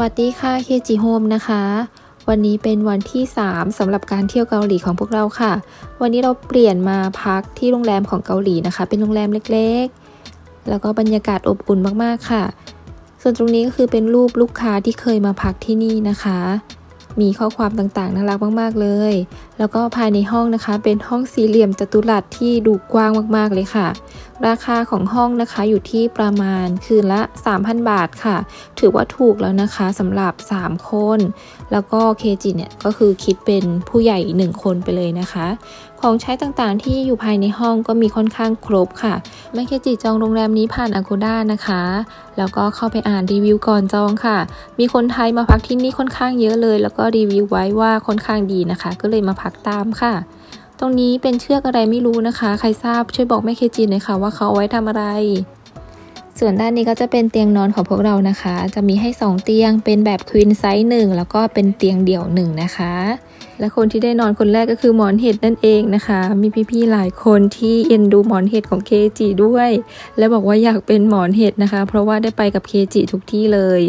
วัสดีค่ะเคจิโฮมนะคะ วันนี้เป็นวันที่ 3สำหรับการเที่ยวเกาหลีของพวกเราค่ะ วันนี้เราเปลี่ยนมาพักที่โรงแรมของเกาหลีนะคะ เป็นโรงแรมเล็กๆ แล้วก็บรรยากาศอบอุ่นมากๆค่ะ ส่วนตรงนี้ก็คือเป็นรูปลูกค้าที่เคยมาพักที่นี่นะคะ มีข้อความต่างๆน่ารักมากๆเลย แล้วก็ภายในห้องนะคะ เป็นห้องสี่เหลี่ยมจัตุรัสที่ดูกว้างมากๆเลยค่ะราคาของห้องนะคะอยู่ที่ประมาณคืนละ 3,000 บาทค่ะ ถือว่าถูกแล้วนะคะสำหรับ 3 คน แล้วก็เคจิเนี่ยก็คือคิดเป็นผู้ใหญ่ 1 คนไปเลยนะคะ ของใช้ต่างๆที่อยู่ภายในห้องก็มีค่อนข้างครบค่ะแม่เคจิจองโรงแรมนี้ผ่าน Agoda นะคะ แล้วก็เข้าไปอ่านรีวิวก่อนจองค่ะ มีคนไทยมาพักที่นี่ค่อนข้างเยอะเลย แล้วก็รีวิวไว้ว่าค่อนข้างดีนะคะ ก็เลยมาพักตามค่ะ ตรงนี้เป็นเชือกอะไรไม่รู้นะคะ ใครทราบช่วยบอกแม่เคจิหน่อยค่ะว่าเขาเอาไว้ทำอะไร ส่วนด้านนี้ก็จะเป็นเตียงนอนของพวกเรานะคะ จะมีให้ 2 เตียงเป็นแบบควีนไซส์หนึ่งแล้วก็เป็นเตียงเดี่ยวหนึ่งนะคะ และคนที่ได้นอนคนแรกก็คือหมอนเห็ดนั่นเองนะคะ มีพี่ๆหลายคนที่เอ็นดูหมอนเห็ดของเคจิด้วย และบอกว่าอยากเป็นหมอนเห็ดนะคะ เพราะว่าได้ไปกับเคจิทุกที่เลย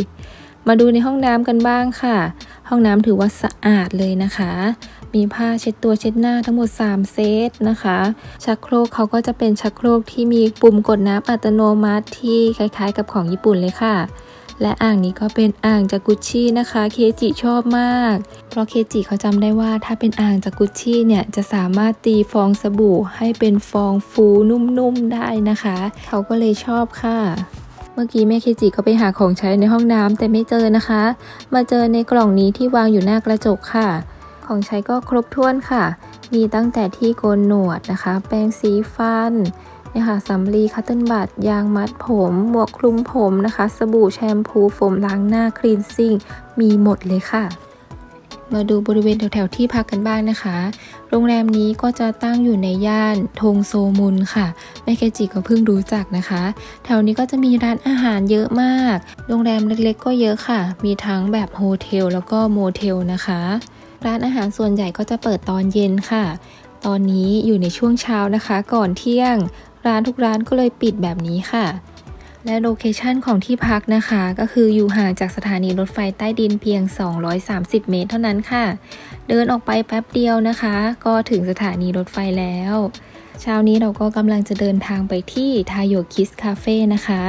มาดูในห้องน้ำกันบ้างค่ะ ห้องน้ำถือว่าสะอาดเลยนะคะ มีผ้าเช็ดตัวเช็ดหน้าทั้งหมด 3 เซตนะคะ ชักโครกเขาก็จะเป็นชักโครกที่มีปุ่มกดน้ำอัตโนมัติที่คล้ายๆ กับของญี่ปุ่นเลยค่ะ และอ่างนี้ก็เป็นอ่างจากุชชี่นะคะ เคจิชอบมาก เพราะเคจิเขาจำได้ว่าถ้าเป็นอ่างจากกุชชี่เนี่ยจะสามารถตีฟองสบู่ให้เป็นฟองฟูนุ่มๆได้นะคะ เขาก็เลยชอบค่ะเมื่อกี้แม่เคจิก็ไปหาของใช้ในห้องน้ำแต่ไม่เจอนะคะ มาเจอในกล่องนี้ที่วางอยู่หน้ากระจกค่ะ ของใช้ก็ครบถ้วนค่ะ มีตั้งแต่ที่โกนหนวดนะคะ แปรงสีฟันนี่ยค่ะสำลีคัตเติลบัตยางมัดผม หมวกคลุมผมนะคะ สบู่แชมพูโฟมล้างหน้าคลีนซิ่ง มีหมดเลยค่ะ มาดูบริเวณแถวๆที่พักกันบ้างนะคะ โรงแรมนี้ก็จะตั้งอยู่ในย่านทงโซมุนค่ะแม่เคจิก็เพิ่งรู้จักนะคะ แถวนี้ก็จะมีร้านอาหารเยอะมาก โรงแรมเล็กๆ ก็เยอะค่ะ มีทั้งแบบโฮเทลแล้วก็โมเทลนะคะ ร้านอาหารส่วนใหญ่ก็จะเปิดตอนเย็นค่ะ ตอนนี้อยู่ในช่วงเช้านะคะ ก่อนเที่ยง ร้านทุกร้านก็เลยปิดแบบนี้ค่ะ และโลเคชันของที่พักนะคะ ก็คืออยู่ห่างจากสถานีรถไฟใต้ดินเพียง 230 เมตรเท่านั้นค่ะ เดินออกไปแป๊บเดียวนะคะ ก็ถึงสถานีรถไฟแล้วเช้านี้เราก็กำลังจะเดินทางไปที่ทาโยคิสคาเฟ่นะคะ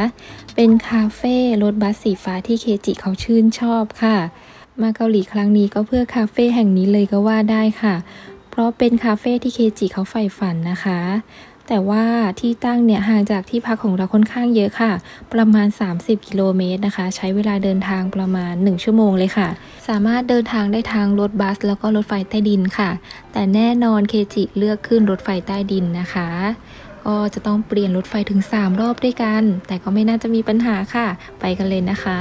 เป็นคาเฟ่รถบัสสีฟ้าที่เคจิเขาชื่นชอบค่ะ มาเกาหลีครั้งนี้ก็เพื่อคาเฟ่แห่งนี้เลยก็ว่าได้ค่ะ เพราะเป็นคาเฟ่ที่เคจิเขาใฝ่ฝันนะคะ แต่ว่าที่ตั้งเนี่ยห่างจากที่พักของเราค่อนข้างเยอะค่ะ ประมาณ 30 กิโลเมตรนะคะ ใช้เวลาเดินทางประมาณ 1 ชั่วโมงเลยค่ะ สามารถเดินทางได้ทางรถบัส แล้วก็รถไฟใต้ดินค่ะ แต่แน่นอนเคจิเลือกขึ้นรถไฟใต้ดินนะคะก็จะต้องเปลี่ยนรถไฟถึง 3 รอบด้วยกัน แต่ก็ไม่น่าจะมีปัญหาค่ะ ไปกันเลยนะคะ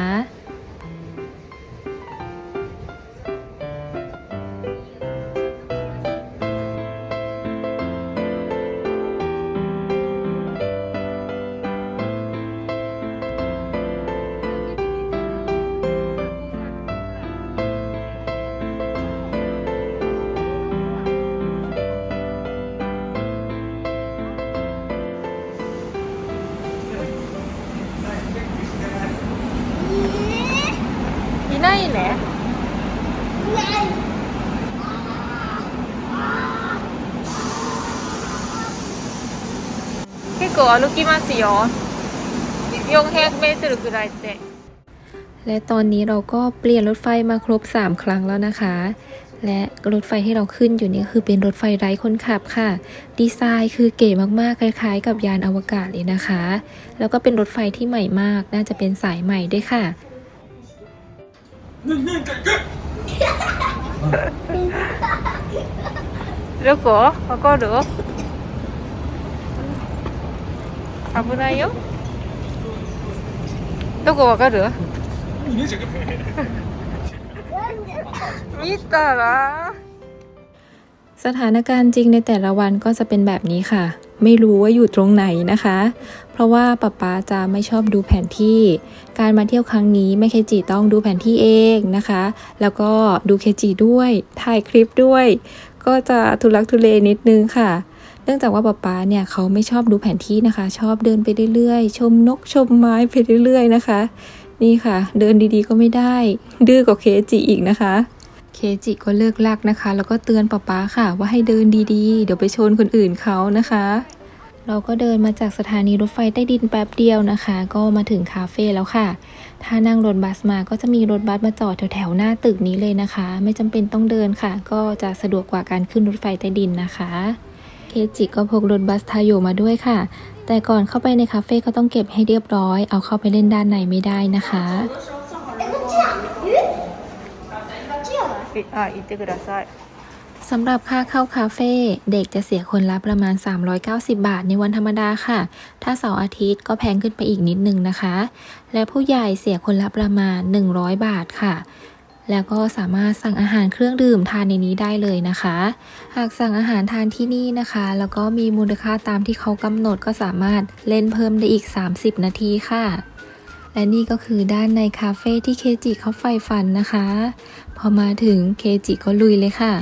いないね結構歩きますよ400メートルくらいってและตอนนี้เราก็เปลี่ยนรถไฟมาครบ 3 ครั้งแล้วนะคะ และรถไฟที่เราขึ้นอยู่นี่คือเป็นรถไฟไร้คนขับค่ะ ดีไซน์คือเก๋มากๆ คล้ายๆ กับยานอวกาศเลยนะคะ แล้วก็เป็นรถไฟที่ใหม่มาก น่าจะเป็นสายใหม่ด้วยค่ะ どこわかる？危ないよ。どこわかる？見たら？ สถานการณ์จริงในแต่ละวันก็จะเป็นแบบนี้ค่ะ ไม่รู้ว่าอยู่ตรงไหนนะคะ เพราะว่าป๊าป๊าจะไม่ชอบดูแผนที่ การมาเที่ยวครั้งนี้แม่เคจิต้องดูแผนที่เองนะคะ แล้วก็ดูเคจิด้วยถ่ายคลิปด้วย ก็จะทุลักทุเลนิดนึงค่ะเนื่องจากว่าป๊าป๊าเนี่ยเขาไม่ชอบดูแผนที่นะคะ ชอบเดินไปเรื่อยๆ ชมนกชมไม้ไปเรื่อยๆนะคะ นี่ค่ะ เดินดีๆก็ไม่ได้ ดื้อกว่าเคจิอีกนะคะ เคจิก็เลิกลักนะคะ แล้วก็เตือนป๊าป๊าค่ะ ว่าให้เดินดีๆ เดี๋ยวไปชนคนอื่นเขานะคะ เราก็เดินมาจากสถานีรถไฟใต้ดินแป๊บเดียวนะคะ ก็มาถึงคาเฟ่แล้วค่ะ ถ้านั่งรถบัสมาก็จะมีรถบัสมาจอดแถวๆหน้าตึกนี้เลยนะคะ ไม่จำเป็นต้องเดินค่ะ ก็จะสะดวกกว่าการขึ้นรถไฟใต้ดินนะคะเคจิก็พกรถบัสทาโยมาด้วยค่ะ แต่ก่อนเข้าไปในคาเฟ่ก็ต้องเก็บให้เรียบร้อย เอาเข้าไปเล่นด้านในไม่ได้นะคะ อ่าตาไซสำหรับค่าเข้าคาเฟ่เด็กจะเสียคนละประมาณ 390 บาทในวันธรรมดาค่ะ ถ้าเสาร์อาทิตย์ก็แพงขึ้นไปอีกนิดนึงนะคะ และผู้ใหญ่เสียคนละประมาณ 100 บาทค่ะ แล้วก็สามารถสั่งอาหารเครื่องดื่มทานในนี้ได้เลยนะคะ หากสั่งอาหารทานที่นี่นะคะ แล้วก็มีมูลค่าตามที่เขากำหนดก็สามารถเล่นเพิ่มได้อีก 30 นาทีค่ะ และนี่ก็คือด้านในคาเฟ่ที่เคจิเขาใฝ่ฝันนะคะ พอมาถึงเคจิก็ลุยเลยค่ะ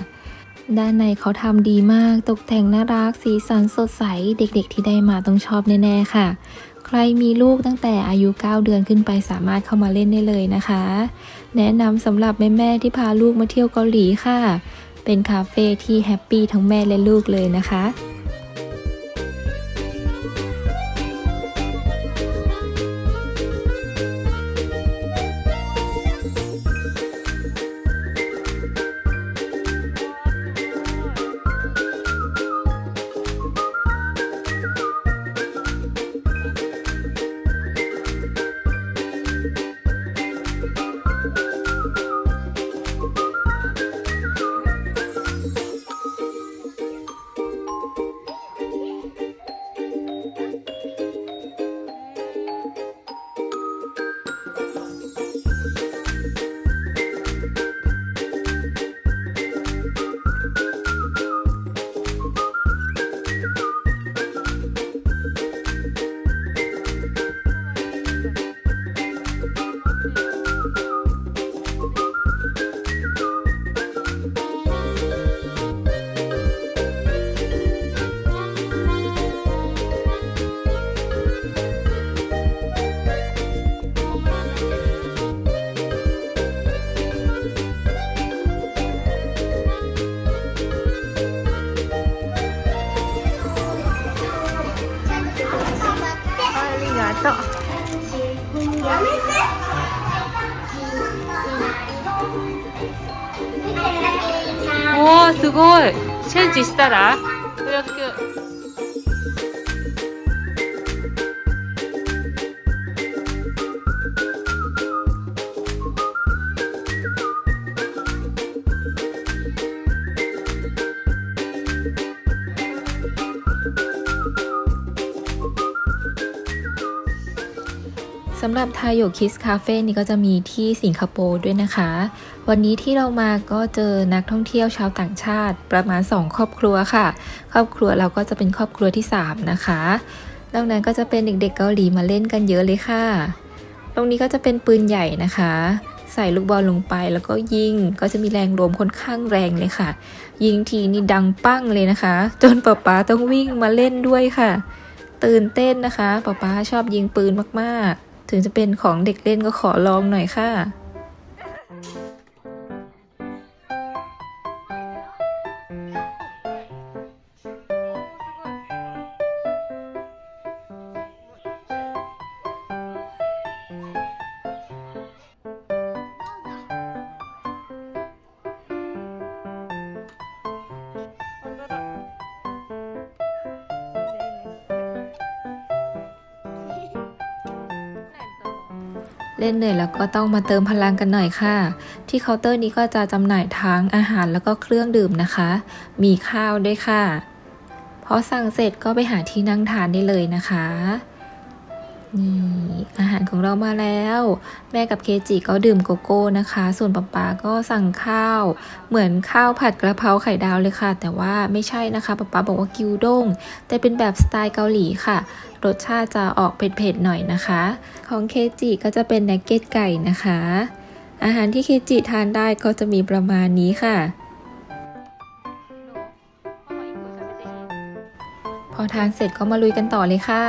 ด้านในเขาทำดีมากตกแต่งน่ารักสีสันสดใส เด็กๆที่ได้มาต้องชอบแน่ๆค่ะ ใครมีลูกตั้งแต่อายุ 9 เดือนขึ้นไปสามารถเข้ามาเล่นได้เลยนะคะ แนะนำสำหรับแม่ๆที่พาลูกมาเที่ยวเกาหลีค่ะ เป็นคาเฟ่ที่แฮปปี้ทั้งแม่และลูกเลยนะคะ 는지 있어 라. 이렇 게. สำหรับทายโยคิสคาเฟ่นี่ก็จะมีที่สิงคโปร์ด้วยนะคะ วันนี้ที่เรามาก็เจอนักท่องเที่ยวชาวต่างชาติประมาณ 2 ครอบครัวค่ะ ครอบครัวเราก็จะเป็นครอบครัวที่ 3 นะคะนอกนั้นก็จะเป็นเด็กๆเกาหลีมาเล่นกันเยอะเลยค่ะ ตรงนี้ก็จะเป็นปืนใหญ่นะคะ ใส่ลูกบอลลงไปแล้วก็ยิงก็จะมีแรงลมค่อนข้างแรงเลยค่ะ ยิงทีนี่ดังปั้งเลยนะคะ จนป๊าป๊าต้องวิ่งมาเล่นด้วยค่ะ ตื่นเต้นนะคะป๊าป๊าชอบยิงปืนมากๆ ถึงจะเป็นของเด็กเล่นก็ขอลองหน่อยค่ะ เล่นเหนื่อยแล้วก็ต้องมาเติมพลังกันหน่อยค่ะ ที่เคาน์เตอร์นี้ก็จะจำหน่ายทั้งอาหารแล้วก็เครื่องดื่มนะคะ มีข้าวด้วยค่ะพอสั่งเสร็จก็ไปหาที่นั่งทานได้เลยนะคะ นี่อาหารของเรามาแล้ว แม่กับเคจิก็ดื่มโกโก้นะคะ ส่วนป๊าป๊าก็สั่งข้าว เหมือนข้าวผัดกระเพราไข่ดาวเลยค่ะ แต่ว่าไม่ใช่นะคะป๊าป๊าบอกว่ากิวด้ง แต่เป็นแบบสไตล์เกาหลีค่ะ รสชาติจะออกเผ็ดๆหน่อยนะคะ ของเคจิก็จะเป็นนักเก็ตไก่นะคะ อาหารที่เคจิทานได้ก็จะมีประมาณนี้ค่ะ พอทานเสร็จก็มาลุยกันต่อเลยค่ะ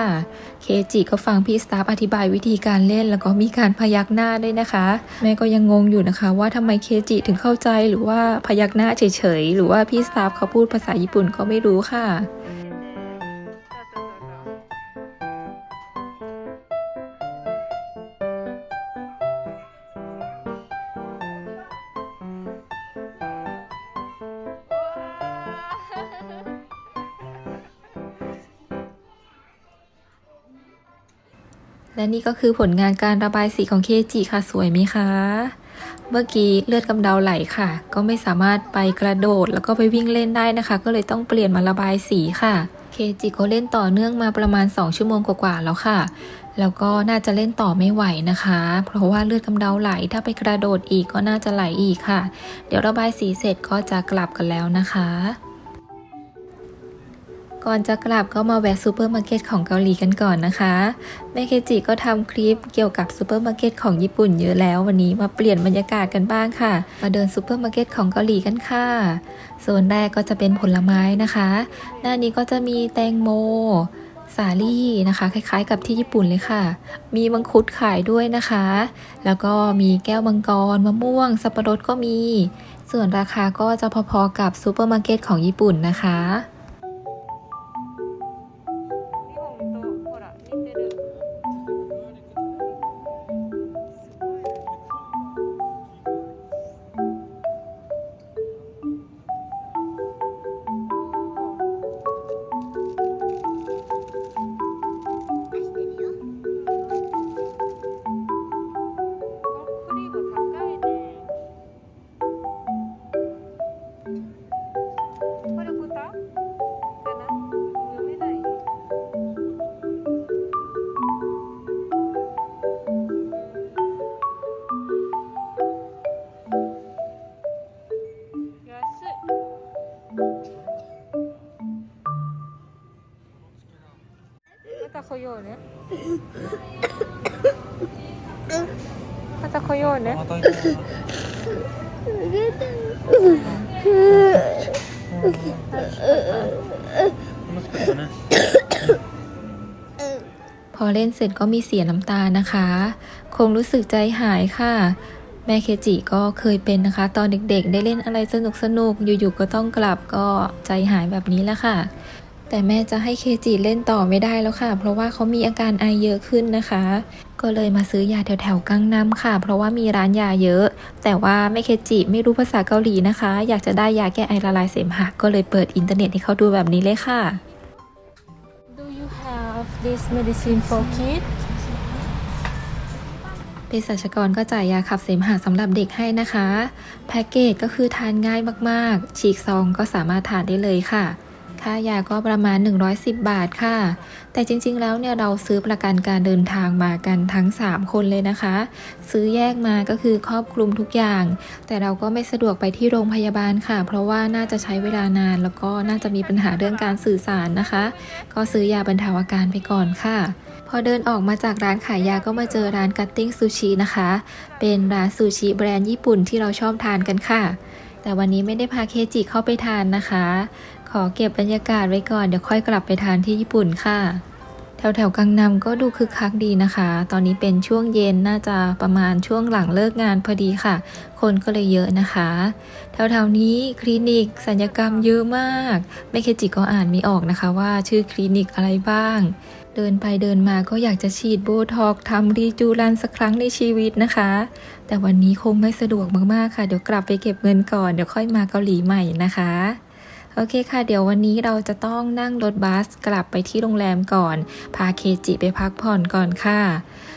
เคจิก็ฟังพี่สตาฟอธิบายวิธีการเล่น แล้วก็มีการพยักหน้าด้วยนะคะ แม่ก็ยังงงอยู่นะคะ ว่าทำไมเคจิถึงเข้าใจหรือว่าพยักหน้าเฉยๆ หรือว่าพี่สตาฟเขาพูดภาษาญี่ปุ่นก็ไม่รู้ค่ะ และนี่ก็คือผลงานการระบายสีของเคจิค่ะสวยไหมคะ เมื่อกี้เลือดกำเดาไหลค่ะ ก็ไม่สามารถไปกระโดดแล้วก็ไปวิ่งเล่นได้นะคะ ก็เลยต้องเปลี่ยนมาระบายสีค่ะเคจิก็เล่นต่อเนื่องมาประมาณ 2 ชั่วโมงกว่าๆแล้วค่ะ แล้วก็น่าจะเล่นต่อไม่ไหวนะคะ เพราะว่าเลือดกำเดาไหล ถ้าไปกระโดดอีกก็น่าจะไหลอีกค่ะ เดี๋ยวระบายสีเสร็จก็จะกลับกันแล้วนะคะ ก่อนจะกลับก็มาแวะซูเปอร์มาร์เก็ตของเกาหลีกันก่อนนะคะแม่เคจิก็ทำคลิปเกี่ยวกับซูเปอร์มาร์เก็ตของญี่ปุ่นเยอะแล้ววันนี้มาเปลี่ยนบรรยากาศกันบ้างค่ะ มาเดินซูเปอร์มาร์เก็ตของเกาหลีกันค่ะโซนแรกก็จะเป็นผลไม้นะคะ หน้านี้ก็จะมีแตงโมสาลี่นะคะ คล้ายๆ กับที่ญี่ปุ่นเลยค่ะ มีมังคุดขายด้วยนะคะ แล้วก็มีแก้วมังกรมะม่วง สับปะรดก็มี ส่วนราคาก็จะพอๆกับซูเปอร์มาร์เก็ตของญี่ปุ่นนะคะ た来ようねまた来ようねまた行こう楽しかったね พอเล่นเสร็จก็มีเสียน้ำตานะคะ คงรู้สึกใจหายค่ะ แม่เคจิก็เคยเป็นนะคะ ตอนเด็กๆ ได้เล่นอะไรสนุกๆ อยู่ๆ ก็ต้องกลับก็ใจหายแบบนี้แหละค่ะ แต่แม่จะให้เคจิเล่นต่อไม่ได้แล้วค่ะ เพราะว่าเขามีอาการไอเยอะขึ้นนะคะ ก็เลยมาซื้อยาแถวๆกังนำค่ะ เพราะว่ามีร้านยาเยอะ แต่ว่าแม่เคจิไม่รู้ภาษาเกาหลีนะคะ อยากจะได้ยาแก้ไอละลายเสมหะก็เลยเปิดอินเทอร์เน็ตให้เขาดูแบบนี้เลยค่ะ Do you have this medicine for kids? เภสัชกรก็จ่ายยาขับเสมหะสำหรับเด็กให้นะคะ แพ็กเกจก็คือทานง่ายมากๆ ฉีกซองก็สามารถทานได้เลยค่ะ ค่ายาก็ประมาณ 110 บาทค่ะ แต่จริงๆแล้วเนี่ยเราซื้อประกันการเดินทางมากันทั้ง 3 คนเลยนะคะ ซื้อแยกมาก็คือครอบคลุมทุกอย่าง แต่เราก็ไม่สะดวกไปที่โรงพยาบาลค่ะ เพราะว่าน่าจะใช้เวลานานแล้วก็น่าจะมีปัญหาเรื่องการสื่อสารนะคะ ก็ซื้อยาบรรเทาอาการไปก่อนค่ะพอเดินออกมาจากร้านขายยาก็มาเจอร้านกัตติ้งซูชินะคะ เป็นร้านซูชิแบรนด์ญี่ปุ่นที่เราชอบทานกันค่ะ แต่วันนี้ไม่ได้พาเคจิเข้าไปทานนะคะ อเก็บบรรยากาศไว้ก่อนเดี๋ยวค่อยกลับไปทานที่ญี่ปุ่นค่ะ แถวแถวกังนำก็ดูคึกคักดีนะคะ ตอนนี้เป็นช่วงเย็นน่าจะประมาณช่วงหลังเลิกงานพอดีค่ะ คนก็เลยเยอะนะคะ แถวๆนี้คลินิกสัญญกรรมเยอะมากแม่เคจิก็อ่านไม่ออกนะคะว่าชื่อคลินิกอะไรบ้าง เดินไปเดินมาก็อยากจะฉีดโบท็อกทำรีจูรันสักครั้งในชีวิตนะคะ แต่วันนี้คงไม่สะดวกมากๆค่ะ เดี๋ยวกลับไปเก็บเงินก่อนเดี๋ยวค่อยมาเกาหลีใหม่นะคะ โอเคค่ะ เดี๋ยววันนี้เราจะต้องนั่งรถบัสกลับไปที่โรงแรมก่อน พาเคจิไปพักผ่อนก่อนค่ะ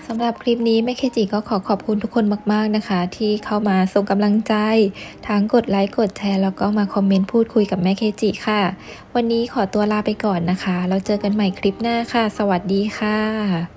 สำหรับคลิปนี้แม่เคจิก็ขอขอบคุณทุกคนมาก ๆนะคะ ที่เข้ามาส่งกำลังใจ ทั้งกดไลค์กดแชร์แล้วก็มาคอมเมนต์พูดคุยกับแม่เคจิค่ะ วันนี้ขอตัวลาไปก่อนนะคะ แล้วเจอกันใหม่คลิปหน้าค่ะ สวัสดีค่ะ